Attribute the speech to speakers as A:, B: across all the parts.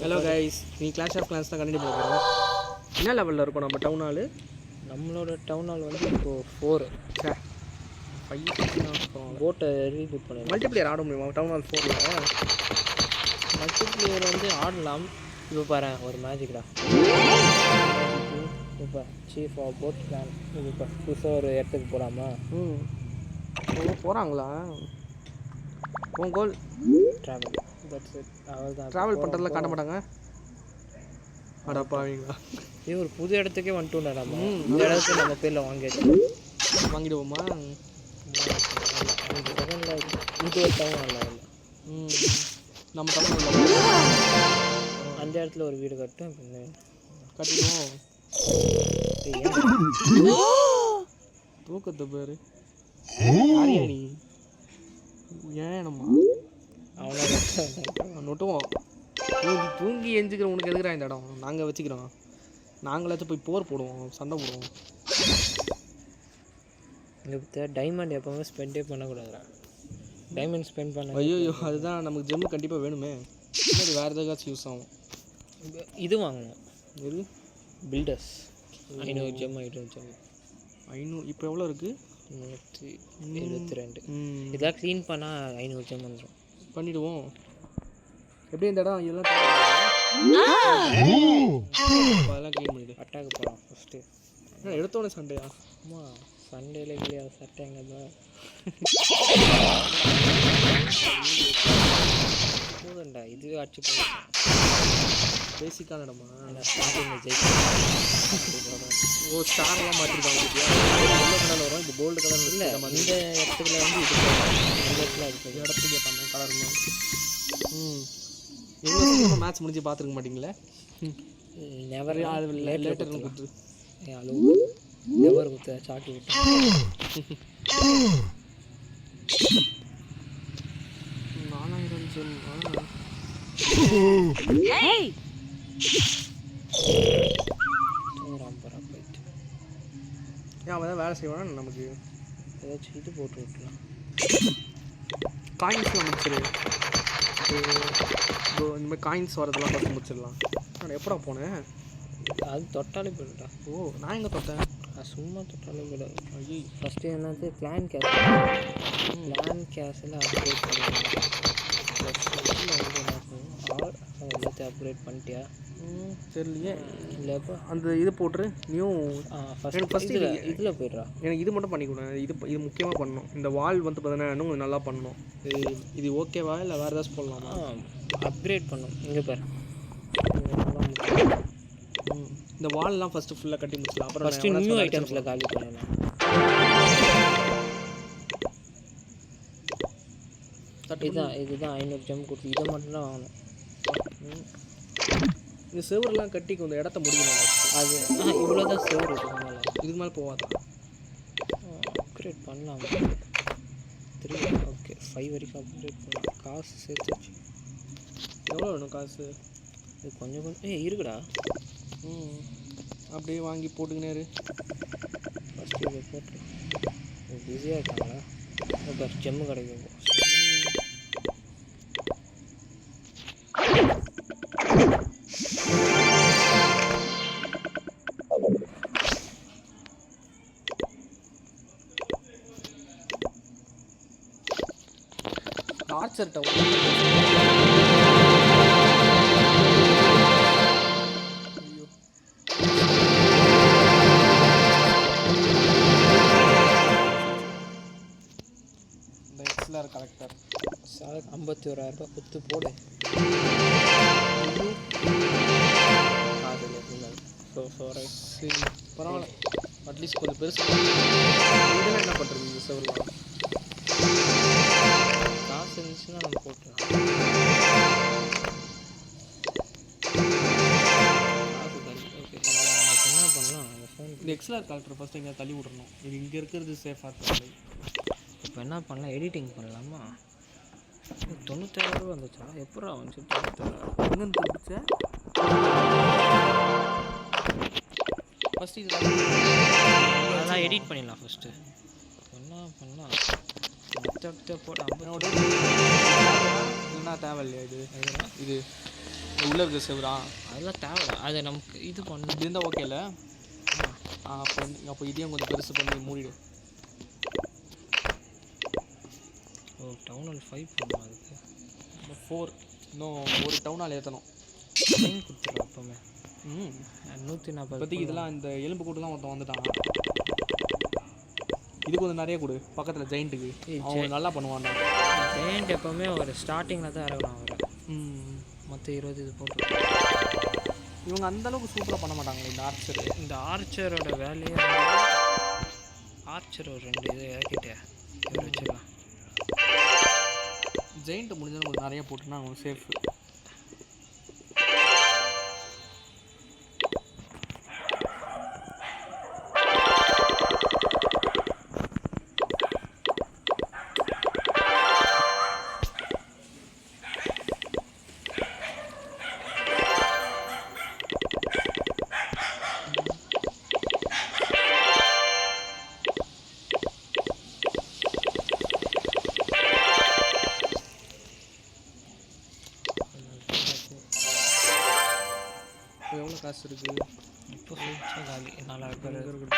A: Hello guys நீ clash of clans தான் continue பண்ண போகிறோம் என்ன லெவலில் இருக்கும் நம்ம டவுன் ஹாலு
B: நம்மளோட டவுன் ஹால் வந்து இப்போ ஃபோர்
A: ஃபைவ்
B: போட்டை ரீபூட் பண்ணிடலாம்.
A: மல்டிப்ளேயர் ஆட முடியுமா? டவுன் ஹால் ஃபோரில்
B: மல்டிப்ளேயர் வந்து ஆடலாம். இப்போ பாரு ஒரு மேஜிக்டா இப்போ சீஃப் ஆஃப் போட் பிளான் இது இப்போ புதுசாக ஒரு இடத்துக்கு போகலாமா
A: ம். போகிறாங்களா உன் கோல்
B: ட்ராவல் தட்ஸ் இட் அவ்வளோதான்
A: ட்ராவல் பண்ணுறதுல காட்ட மாட்டாங்க? அடப்பாவீங்களா
B: இது ஒரு புது இடத்துக்கே வந்துட்டோம்டா நம்ம. இந்த இடத்துக்கு நம்ம பேரில் வாங்கியாச்சு.
A: வாங்கிடுவோமா?
B: அஞ்சு செகண்டில் இது ஒரு டவுன் ஹால் லெவலில்
A: ம். நம்ம ஹாலில்
B: அந்த இடத்துல ஒரு வீடு கட்டும்
A: கட்டிடுவோம். தூக்கத்தை பேர். ஏன் நம்ம?
B: அவ்வளோ
A: நொட்டுவோம். தூங்கி தூங்கி எஞ்சிக்கிற உனக்கு எதுக்குறா இந்த இடம்? நாங்கள் வச்சுக்கிறோம். நாங்களாச்சும் போய் போர் போடுவோம் சண்டை போடுவோம்.
B: இந்த டைமண்ட் எப்பவுமே ஸ்பெண்டே பண்ணக்கூடாதுடா. டைமண்ட் ஸ்பெண்ட் பண்ண
A: ஐயோ அதுதான் நமக்கு ஜெம்மு கண்டிப்பாக வேணுமே. இல்லை வேறு எதுக்காச்சும் யூஸ் ஆகும்.
B: இது வாங்கணும்.
A: எது?
B: பில்டர்ஸ் ஐநூறு ஜெம் ஐநூறு ஜெம்
A: ஐநூறு இப்போ எவ்வளோ இருக்குது
B: நூற்றி எழுபத்தி ரெண்டு. இதெல்லாம் க்ளீன் பண்ணால் ஐநூறு ஜெம் வந்துடும்
A: பண்ணிடுவோம். எப்படி இந்த இடம் இதெல்லாம் அதெல்லாம் க்ளீன் பண்ணிடு.
B: அட்டாக்கு போகலாம் ஃபஸ்ட்டு
A: என்ன எடுத்தோடனே சண்டையா?
B: அம்மா சண்டேல இல்லையா? சட்டை எங்கப்பா போதும்டா இது ஆட்சி போதும்
A: பேசிக்கான இடமா
B: ஸ்டார்டிங்கில் ஜெயிக்கலாம்
A: ஓ ஸ்டார்லாம் மாற்றிருக்காங்க எல்லோ வரும். இப்போ கோல்டு கலர்
B: இல்லை இந்த இடத்துல வந்து இது போடலாம். இந்த இடத்துல.
A: இடத்துக்கு கலர் ம். எவ்வளோ மேட்ச் முடிஞ்சு பார்த்துருக்க மாட்டீங்களே?
B: நெவர் லேட்டர் ஹலோ நெவர் குத்த சாக்கி விட்டு
A: நாலாயிரம் ஏன் அவன் தான் வேலை செய்வானா நமக்கு?
B: ஏதாச்சும் இது போட்டு விட்டுலாம்
A: காயின்ஸ் முடிச்சிரு. இந்த மாதிரி காயின்ஸ் வரதெல்லாம் பார்த்து முடிச்சிடலாம். நான் எப்படா போனேன்
B: அது தொட்டாலே போயிடும்டா.
A: ஓ நான் எங்கே தொட்டேன்?
B: அது சும்மா தொட்டாலே போயிடும்.
A: ஐயோ.
B: ஃபஸ்ட்டு என்னது? பிளான் கேஸ் பிளான் கேஸில் அப்டேட் பண்ணுவேன் அப்டேட் பண்ணிட்டியா?
A: தெரியலையே.
B: இல்லை இப்போ
A: அந்த இது போட்டுரு. நியூ
B: ஃபஸ்ட்
A: எனக்கு first
B: இதில்
A: இது-
B: இதில் போயிடுறா.
A: எனக்கு இது மட்டும் பண்ணி கொடு இது இது முக்கியமாக பண்ணணும். இந்த வால் வந்து பார்த்தீங்கன்னா இன்னும் கொஞ்சம் நல்லா பண்ணணும். இது ஓகேவா இல்லை வேறு ஏதாச்சும் போடலாமா?
B: அப்கிரேட் பண்ணும். இங்கே பாரு.
A: இந்த வால்லாம் ஃபஸ்ட்டு ஃபுல்லாக கட்டி முடிச்சிடலாம். அப்புறம்
B: ஃபஸ்ட்டு நியூ ஐட்டம்ஸில் காலி பண்ணலாம். இதுதான் இதுதான் ஐநூறு ஜெம் கொடுத்து இதை மட்டும்தான் வாங்கணும்.
A: இந்த செவரெல்லாம் கட்டி கொஞ்சம் இடத்த முடியணும்
B: அது இவ்வளோ தான் சேர் இதுக்கு மேலே.
A: இதுக்கு மேலே போகாதா.
B: அப்கிரேட் பண்ணலாம். த்ரீ ஓகே ஃபைவ் வரைக்கும் அப்கிரேட் பண்ணலாம். காசு சேர்த்து வச்சு
A: எவ்வளோ வேணும் காசு?
B: இது கொஞ்சம் கொஞ்சம் ஏய் இருக்குடா.
A: ம். அப்படியே வாங்கி போட்டுக்கினே இரு.
B: ஃபஸ்ட்டு இதை போட்டு. பிஸியாக இருக்காங்களா? இப்போ ஜெம்மு கிடைக்கும்.
A: இந்த எக்ஸ்லர் கலெக்டர்
B: சார் ஐம்பத்தி ஓராயிரரூபா கொடுத்து போடு ஸோ ரைட்
A: சரி பரவாயில்ல. அட்லீஸ்ட் கொஞ்சம் பெருசு. இதெல்லாம் என்ன பண்ணுறது இந்த எக்ஸ்லர் கலெக்டர் ஃபஸ்ட் எங்கேயா தள்ளி விட்றணும் இது இங்கே இருக்கிறது சேஃபாக இருக்காது
B: இப்போ என்ன பண்ணலாம்? எடிட்டிங் பண்ணலாமா? தொண்ணூத்தாயிரம் வந்துச்சா? எப்படா வந்துச்சு தொண்ணூத்தாயிரம்
A: எங்கேருந்து தெரிஞ்ச ஃபஸ்ட்டு இது
B: அதெல்லாம் எடிட் பண்ணிடலாம் ஃபஸ்ட்டு என்ன பண்ணலாம்? போட்டு ஐம்பத்தி
A: என்ன தேவை இல்லையா இது? இது உள்ளே இருக்க செவரா
B: அதெல்லாம் தேவை அது நமக்கு இது பண்ண.
A: இது இருந்தால் ஓகே இல்லை? அப்போ வந்து அப்போ இதையும் கொஞ்சம் பெருசு பண்ணி மூடிடு.
B: ஓ டவுனில் ஃபைவ் பண்ணும் அதுக்கு?
A: ஃபோர் இன்னும் ஒரு டவுனால் ஏற்றணும்
B: ட்ரெயின் கொடுத்துருவோம் எப்போவுமே
A: ம்.
B: நூற்றி நாற்பது
A: இப்போதைக்கு இதெல்லாம் இந்த எலும்பு கூட்டுலாம் ஒருத்தன் வந்துட்டான். இது கொஞ்சம் நிறைய கொடு. பக்கத்தில் ஜெயிண்ட்டுக்கு அவன் நல்லா பண்ணுவான்டா
B: ஜெயண்ட் எப்போவுமே ஒரு ஸ்டார்டிங்கில் தான் இறங்கணும் அவரை.
A: ம்.
B: மற்ற இருபது இது போட்டு.
A: இவங்க அந்த அளவுக்கு சூப்பராக பண்ண மாட்டாங்களே இந்த ஆர்ச்சர்
B: இந்த ஆர்ச்சரோட வேலையே ஆர்ச்சர் ஒரு ரெண்டு இது இறக்கிட்டே வச்சுக்கலாம்
A: ஜெயிண்ட் முடிஞ்சது கொஞ்சம் நிறைய போட்டுனா அவங்க சேஃப் காசு இருக்குது
B: இப்போ ஃபியூச்சர் காலி நாலாயிரம் பேர்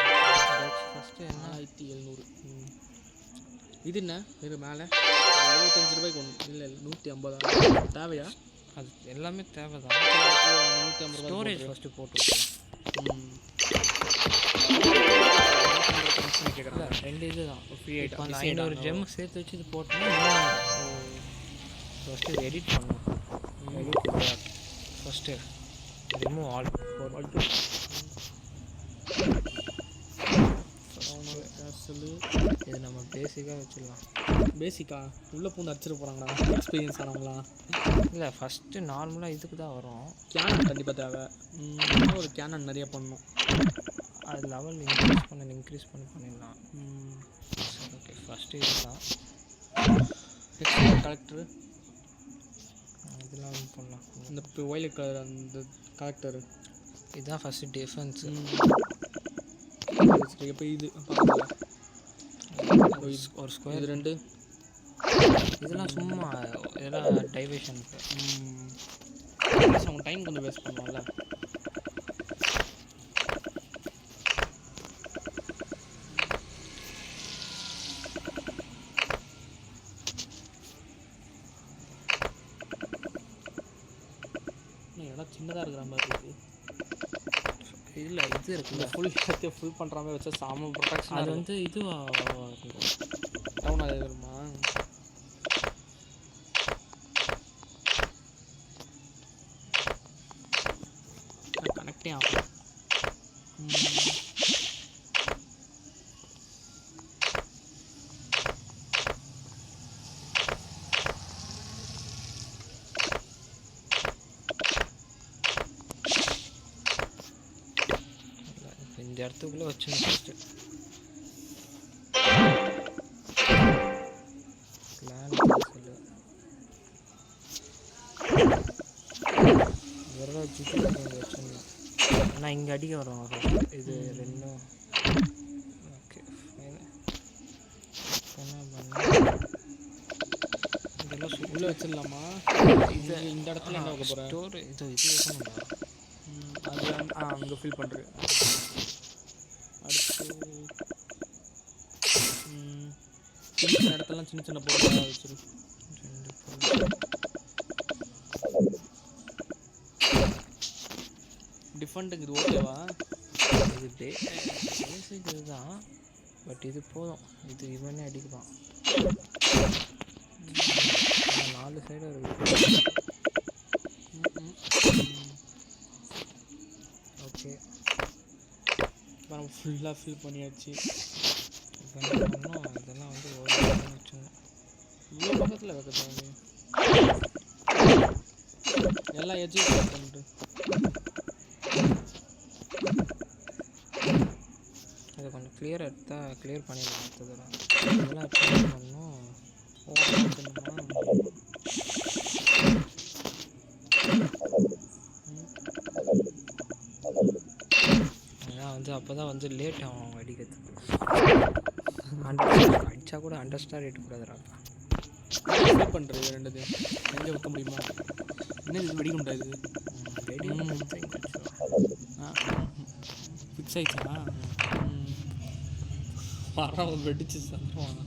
B: ஃபஸ்ட்டு என்ன?
A: ஆயிரத்தி எழுநூறு. இது என்ன? இது மேலே? எழுபத்தஞ்சு ரூபாய்க்கு ஒன்று இல்லை இல்லை நூற்றி ஐம்பதா? தேவையா?
B: அது எல்லாமே தேவை தான்
A: நூற்றி ஐம்பது
B: ஸ்டோரேஜ் ஃபஸ்ட்டு போட்டு
A: ம்.
B: இல்லை ரெண்டு இது தான்
A: ஃப்ரீ
B: இப்போ அந்த
A: ஆகிட்டு
B: ஐநூறு ஜெம் சேர்த்து வச்சு இது போட்டோம்னா ஃபஸ்ட்டு எடிட் பண்ணணும். எடிட் ஃபஸ்ட்டு ரிமூவ் ஆல்
A: கேசலு
B: இது நம்ம பேசிக்காக வச்சிடலாம்
A: பேசிக்கா உள்ளே பூந்து அடிச்சிட போகிறாங்களா எக்ஸ்பீரியன்ஸ் ஆனவங்களா
B: இல்லை ஃபஸ்ட்டு நார்மலாக இதுக்கு தான் வரும்.
A: கேனன் கண்டிப்பாக தேவை. ம், ஒரு கேனன் நிறைய பண்ணணும்
B: அது லெவல் இன்க்ரீஸ் பண்ண இன்க்ரீஸ் பண்ணி பண்ணிடலாம். ஓகே ஃபஸ்ட்டு இதுதான்.
A: கலெக்டரு
B: இதெல்லாம் இது பண்ணலாம்
A: இந்த ஒயிலட் கலர் அந்த கலெக்டரு
B: இதுதான் ஃபஸ்ட்டு டிஃபென்ஸு
A: இப்போ இது
B: ஒரு ஸ்கொயர்
A: இது ரெண்டு.
B: இதெல்லாம் சும்மா இதெல்லாம் டைவேஷனுக்கு
A: ம். அவங்க டைம் கொஞ்சம் வேஸ்ட் பண்ணுவோம்ல இடம் சின்னதாக இருக்கிற மாதிரி இருக்குது
B: இல்லை இது இருக்குல்ல
A: ஃபுல் எல்லாத்தையும் ஃபுல் பண்ணுற மாதிரி வச்சா சாம ப்ரொடக்ஷன்
B: அது வந்து இதுவாக
A: டவுன் ஆகி
B: வச்சுட்டு இங்கே வச்சிடணும் ஆனால் இங்கே அடிக்க வரும். இது ரெண்டும். ஓகே இதெல்லாம்
A: உள்ளே வச்சிடலாமா? இது இந்த இடத்துல என்ன
B: ஸ்டோர் இது இது வைக்கணும்டா.
A: அது ஆ அங்கே ஃபில் பண்ணுறேன் சின்ன இடத்துலலாம் சின்ன சின்ன பொருளாக வச்சிரு இது ஓகேவா
B: இது பே பேசிக் இதுதான். பட் இது போதும். இது இவனே அடிக்கலாம் நாலு சைடு இருக்கு ஓகே
A: நம்ம ஃபுல்லாக ஃபில் பண்ணியாச்சு.
B: பண்ணோம் இதெல்லாம் வந்து ஒரு பக்கம்
A: இவ்வளோ பக்கத்தில் வைக்க எல்லா எஜ்ஜும் ஃபில் பண்ணிட்டு.
B: அதை கொஞ்சம் கிளியர் எடுத்தால் கிளியர் பண்ணிடலாம் அடுத்ததெல்லாம் இதெல்லாம் பண்ணணும்.
A: ஓப்பன்
B: பண்ணுமா வந்து அப்போ தான் வந்து லேட் ஆகும் அவங்க அடிக்கிறதுக்கு. அடித்தா கூட அண்டர்ஸ்டார் ரேட் கூடாதுடா.
A: ஃபில் பண்ணுறது ரெண்டுத்தையும் எங்கே வைக்க முடியுமா? என்னது இது? வெடிகுண்டா இது?
B: வெடி
A: ஃபிக்ஸ் ஆயிடுச்சா? மரம் வெடிச்சு சத்துருவான்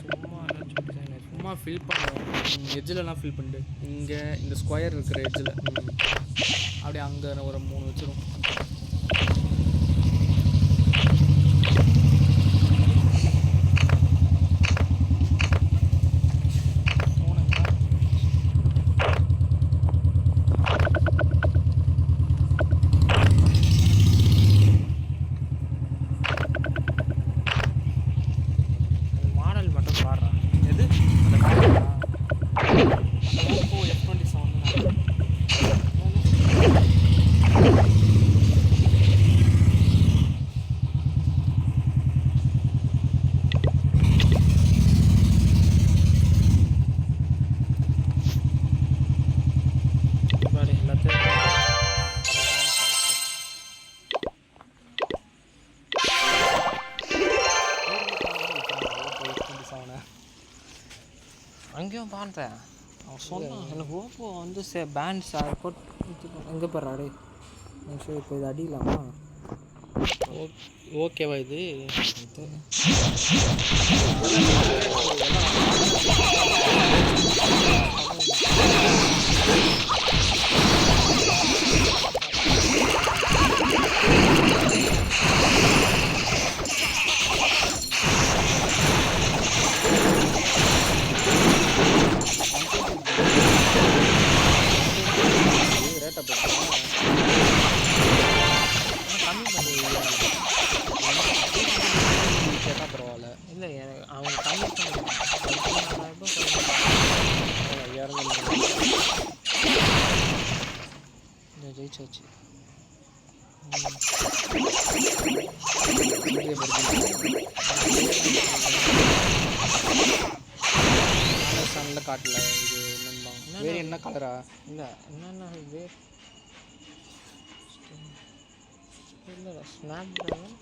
B: சும்மா ஏதாச்சும் design
A: ஃபில் பண்ணுவோம் எஜ்ஜிலலாம் ஃபில் பண்ணிட்டு
C: இங்கே இந்த ஸ்கொயர் இருக்கிற எட்ஜில்
A: அப்படியே அங்கே ஒரு மூணு வச்சிரும்.
B: வந்து சே பேண்ட் சார் போட்டு எங்கே போடுறாரு சரி இப்போ இது அடிக்கலாமா?
A: ஓகேவா இது?
B: இது
C: சன்னில் காட்டல இது என்னன்னா வேறு என்ன கலரா
B: இல்லை என்னென்ன இது இல்லை Snapdragon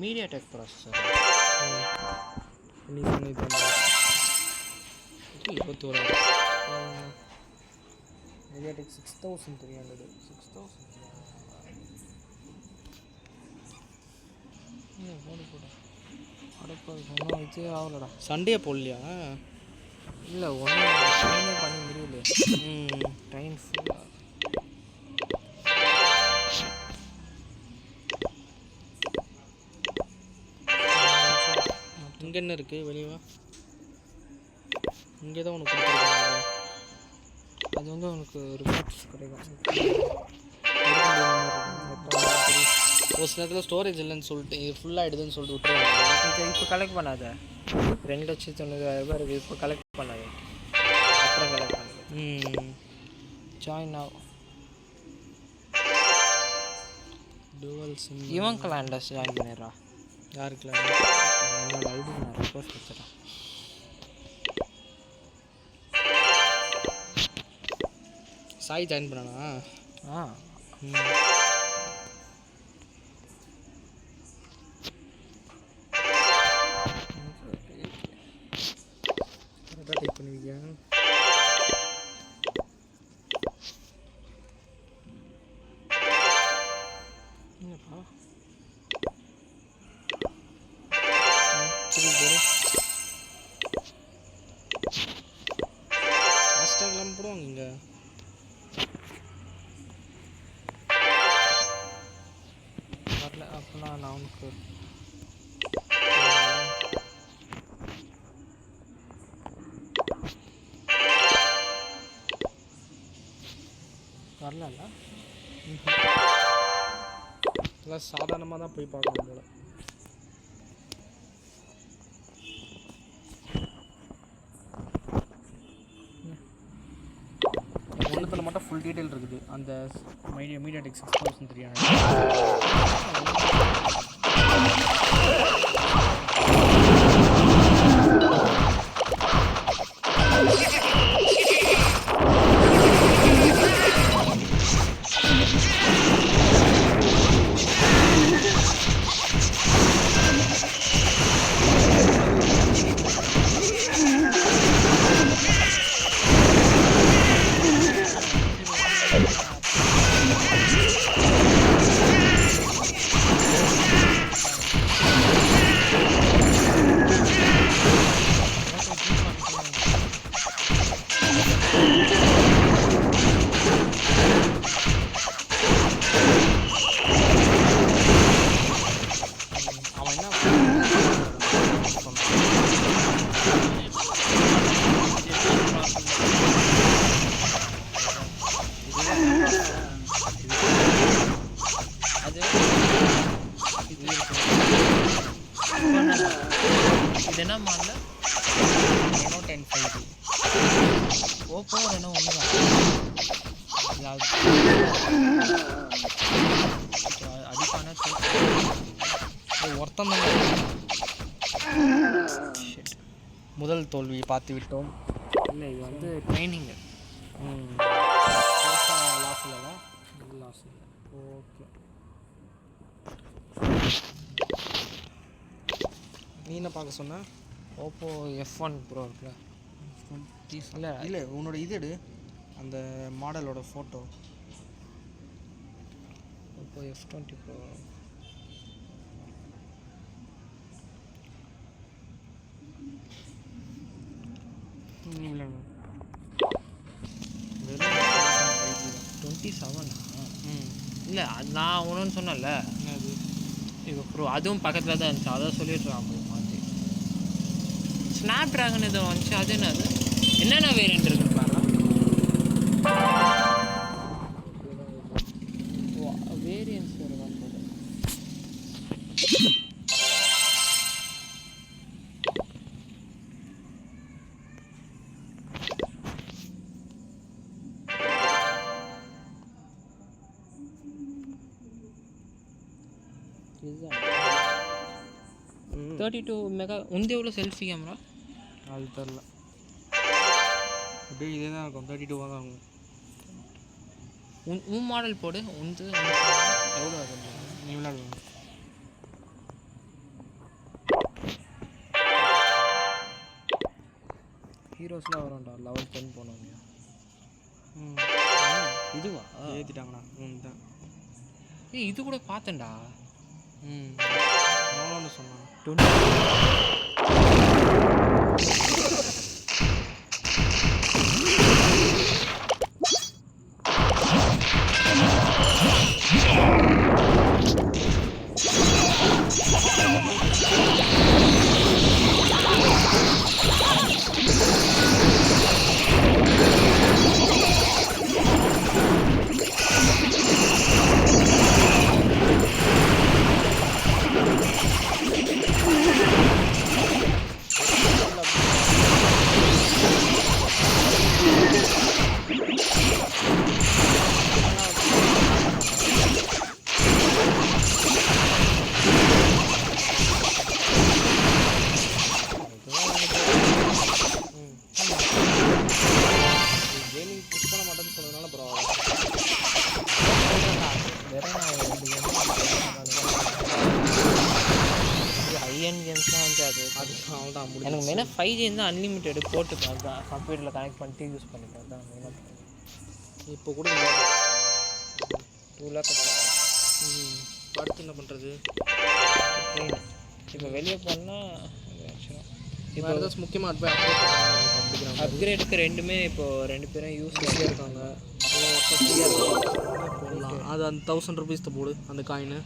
B: MediaTek processor
C: நீ சொன்ன இது வந்து
A: இருபத்தோரு
C: MediaTek six thousand three hundred
B: six thousand போடு போடு அடப்பா ஒன்றும் இதே ஆகலடா
A: சண்டே போடலையா?
B: இல்லை ஒன்றும் பண்ண முடியல
A: ம்.
B: ட்ரெயின் ஃபுல்லாக
A: இங்கே என்ன இருக்குது வெளியே வா. இங்கே தான் உனக்கு
B: அது வந்து உனக்கு ரிமோட்ஸ் கிடைக்கும்.
A: ஒரு சில நேரத்தில் ஸ்டோரேஜ் இல்லைன்னு சொல்லிட்டு இது ஃபுல்லாகிடுதுன்னு சொல்லிட்டு விட்டுருவாங்க.
B: இப்போ கலெக்ட் பண்ணாத. ரெண்டு லட்சத்தி தொண்ணூறாயிரம் ரூபாய் இருக்குது இப்போ கலெக்ட் பண்ணாத. அப்புறம் கலெக்ட் பண்ணாத
A: ம்.
B: ஜாயின் ஆகும்
A: டுவல் சிம்
B: இவன் கலாண்டஸ் ஜாயின் பண்ணிடுறா.
A: யாருக்குலாம்
B: என்னோட ஐடி நான் ரிக்வஸ்ட் கொடுத்துறேன்
A: சாய் ஜாயின் பண்ணானா?
B: ஆ.
A: ம்.
B: வரல
C: எல்லாம் சாதாரணமாக தான் போய் பார்க்கணும் போல. ஒன்றுத்தில் மட்டும் ஃபுல் டீட்டெயில் இருக்குது. அந்த media MediaTek six thousand three hundred
B: இது என்ன model
A: Reno ten five
B: Oppo Reno ஒன்று தான் அடிப்பான
A: ஒருத்தன் முதல் தோல்வி பார்த்து விட்டோம்.
B: இல்லை இது வந்து ட்ரைனிங்கு
A: லாஸ் இல்லைல்ல
B: லாஸ் இல்லை.
A: ஓகே. நீ என்ன பார்க்க சொன்ன?
B: ஓப்போ எஃப் ஒன் ப்ரோ இருக்குல்ல.
A: இல்லை. இல்லை உன்னோட இது எடு. அந்த மாடலோட photo
B: Oppo F twenty pro twenty செவனா
A: ம்.
B: இல்லை நான் ஒன்றுன்னு சொன்னேன்ல.
A: என்னது?
B: இது ப்ரோ அதுவும் பக்கத்தில் தான் இருந்துச்சு அதை சொல்லிடுறான் ஸ்னாப் ட்ராகன் இது வந்துச்சு அது? என்னது என்னென்ன வேரியன்ட் இருக்குன்னு பாருங்க. வேரியன்ஸ் தேர்ட்டி டூ மெகா உந்து எவ்வளோ செல்ஃபி கேமரா
A: அது தெரில அப்படியே இதே தான் இருக்கும். தேர்ட்டி டூவாக தான் இருக்கும்.
B: உன் உன் மாடல் போடு. உந்து எவ்வளோ அது
A: நீ விளையாடுவேன்
B: ஹீரோஸ்லாம் வரும்டா. லெவல் டென் போனவங்க.
A: ம்.
B: இதுவா?
A: ஏற்றிட்டாங்கண்ணா ம் தான்
B: ஏய் இது கூட பார்த்தேன்டா.
A: ம். எவ்வளோன்னு சொன்னான்.
B: Twenty
A: Thank
B: you. அண்ட் கேம்ஸ்லாம் வந்து அது
A: அது அவ்வளோதான்
B: எனக்கு மெயினாக ஃபைவ் ஜி இருந்தால் அன்லிமிட்டெடு போட்டு தான் கம்ப்யூட்டரில் கனெக்ட் பண்ணிட்டு யூஸ் பண்ணிப்பேன். தான் மெயினாக
A: இப்போ கூட
B: டூ லேக்
A: அடுத்து என்ன பண்ணுறது
B: இப்போ வெளியே போனால்
A: இப்போ ஏதாச்சும் முக்கியமாக அட்வை அப்படிங்கிறாங்க
B: அப்கிரேடுக்கு ரெண்டுமே இப்போ ரெண்டு பேரும் யூஸ்
A: ஃப்ரீயாக இருக்காங்க. அது அந்த தௌசண்ட் ருபீஸ் போடு அந்த காயின்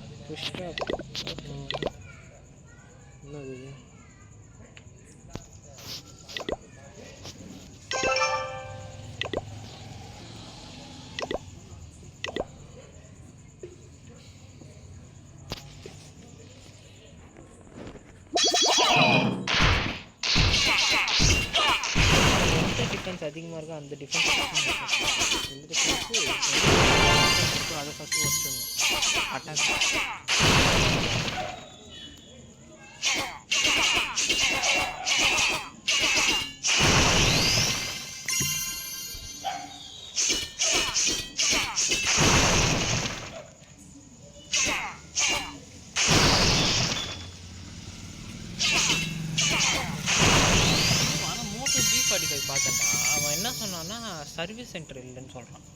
B: டிஃபென்ஸ் அதிகமாக இருக்கோ அந்த டிஃபென்ஸ்
A: எந்த டிஃப்ரென்ஸு
B: ஃபைவ் பார்த்தேன்டா அவன் என்ன சொன்னான்னா சர்வீஸ் சென்டர் இல்லைன்னு சொல்கிறான்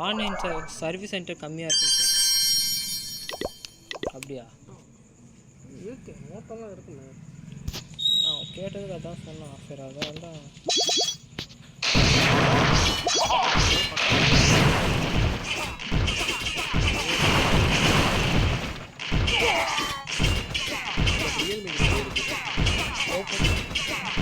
B: ஆன்லைன் சர்வீஸ் சென்டர் கம்மியாக இருக்குன்னு சொல்கிறான் அப்படியா?
A: இருக்கு மோட்டோலாம் இருக்குல்ல.
B: நான் கேட்டதுக்கு அதான் சொன்னான் சரி அதான் தான்.
A: ரியல்மி இருக்கு இருக்கு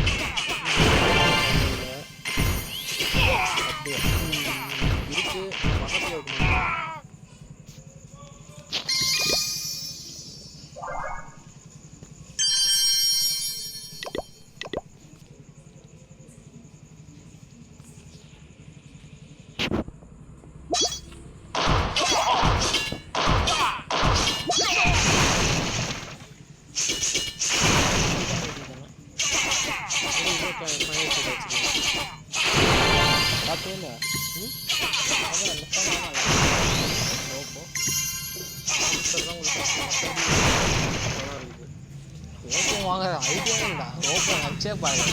D: பாருங்க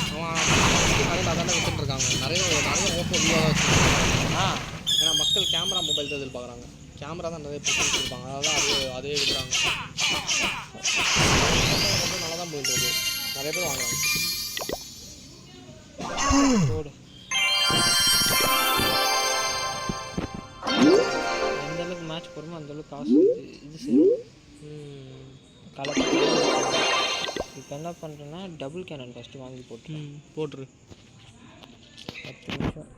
A: நிறைய கடையில் வித்துட்டு இருக்காங்க நிறைய நிறைய ஓப்போ வியூவாக வச்சுருக்காங்க ஏன்னா மக்கள் கேமரா மொபைல் தான் எதிர்பார்க்குறாங்க கேமரா தான் நிறைய ப்ரிஃபரன்ஸ் இருப்பாங்க அதனால அதே அதே விடுறாங்க ரொம்ப நல்லா தான் போயிட்டு இருக்கு நிறைய பேர் வாங்குறாங்க
B: போடு எந்த அளவுக்கு மேட்ச் போடுமோ அந்த அளவுக்கு காசு இது இது செய்யும் கலர் இப்போ என்ன பண்ணுறேன்னா டபுள் கேனன் ஃபஸ்ட்டு வாங்கி போட்டு
D: போட்டுரு.
B: பத்து நிமிஷம்.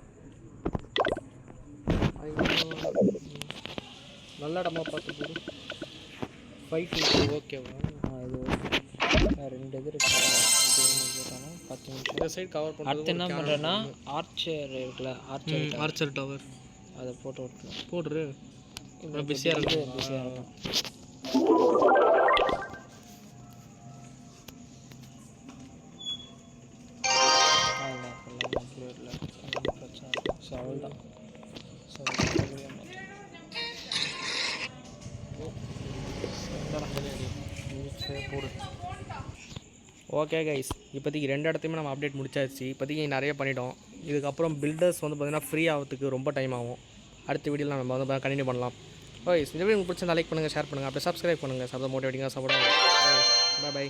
A: நல்ல இடமா பார்த்து போடு. ஃபைட் ஓகேவா
B: ஆ இது ஓகே ரெண்டு இது இருக்கு. பத்து நிமிஷம்.
A: இந்த சைடு கவர் பண்ணுறது
B: அடுத்து என்ன பண்ணுறேன்னா ஆர்ச்சர் இருக்குல்ல ஆர்ச்சர்
D: ஆர்ச்சர் டவர்
B: அதை போட்டு
D: போட்டுரு.
B: இப்போ
D: பிஸியாக இருக்கு
B: பிஸியாக இருக்கும்.
A: ஓகே கைஸ் இப்போதைக்கு ரெண்டு இடத்தையுமே நம்ம அப்டேட் முடிச்சாச்சு. இப்போதைக்கு நிறைய பண்ணிட்டோம். இதுக்கப்புறம் பில்டர்ஸ் வந்து பார்த்திங்கன்னா ஃப்ரீ ஆகிறதுக்கு ரொம்ப டைம் ஆகும். அடுத்த வீடியோவில் நம்ம வந்து கண்டினியூ பண்ணலாம். ஓகே இந்த வீடியோ உங்களுக்கு லைக் பண்ணுங்கள் ஷேர் பண்ணுங்கள் அப்படியே சப்ஸ்கிரைப் பண்ணுங்கள் சப்த மோட்டிவேட்டிங்காக சப்போர்ட் பை பை